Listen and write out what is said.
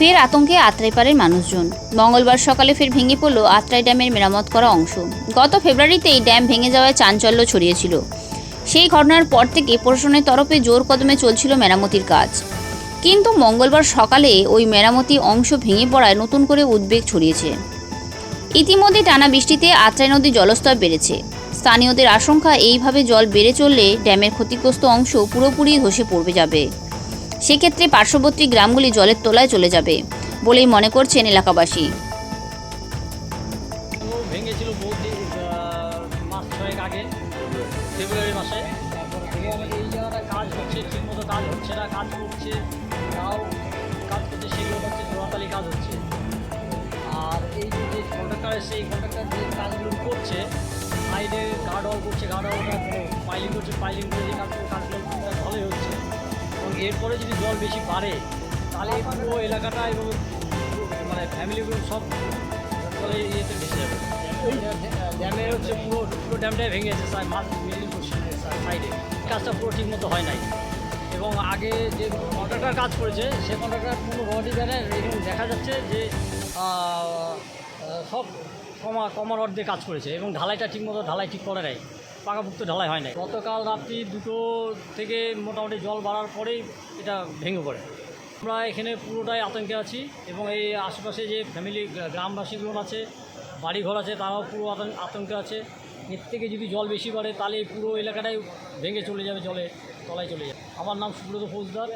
ফের আতঙ্কে আত্রাইপাড়ের মানুষজন। মঙ্গলবার সকালে ফের ভেঙে পড়ল আত্রাই ড্যামের মেরামত করা অংশ। গত ফেব্রুয়ারিতেই ড্যাম ভেঙে যাওয়ায় চাঞ্চল্য ছড়িয়েছিল। সেই ঘটনার পর থেকে প্রশাসনের তরফে জোর কদমে চলছিল মেরামতির কাজ। কিন্তু মঙ্গলবার সকালে ওই মেরামতি অংশ ভেঙে পড়ায় নতুন করে উদ্বেগ ছড়িয়েছে। ইতিমধ্যে টানা বৃষ্টিতে আত্রাই নদীর জলস্তর বেড়েছে। স্থানীয়দের আশঙ্কা, এইভাবে জল বেড়ে চললে ড্যামের ক্ষতিগ্রস্ত অংশ পুরোপুরি ধসে পড়বে যাবে। সেক্ষেত্রে পার্শ্ববর্তী গ্রামগুলি জলের তলায় চলে যাবে বলেই মনে করছেন এলাকাবাসী। করছে করছে যে কাজগুলো করছে করছে পাইলিং করছে পাইলিং করে যে কাজগুলো কাজগুলো এরপরে যদি জল বেশি বাড়ে, তাহলে পুরো এলাকাটা এবং মানে ফ্যামিলিগুলো সব জলে ইয়েতে ভেসে যাবে। ড্যামে হচ্ছে পুরো পুরো ড্যামটাই ভেঙে গেছে সাইডে কাজটা পুরো ঠিক মতো হয় নাই। এবং আগে যে কন্ট্রাক্টর কাজ করেছে, সে কন্ট্রাক্টর কোনো রডই দেয় না এবং দেখা যাচ্ছে যে সব কমা, কমার দিয়ে কাজ করেছে। এবং ঢালাইটা ঠিক মতো, ঢালাই ঠিক করে নেয় পাকাপুক্ত ঢালাই হয় নাই। গতকাল রাত্রি দুটো থেকে মোটামুটি জল বাড়ার পরেই এটা ভেঙে পড়ে। আমরা এখানে পুরোটাই আতঙ্কে আছি এবং এই আশেপাশে যে ফ্যামিলি গ্রামবাসীগুলো আছে, বাড়িঘর আছে, তারাও পুরো আতঙ্ক- আছে। এর থেকে যদি জল বেশি বাড়ে, তাহলে পুরো এলাকাটাই ভেঙে চলে যাবে জলে, তলায় চলে যাবে। আমার নাম সুব্রত ফৌজদার।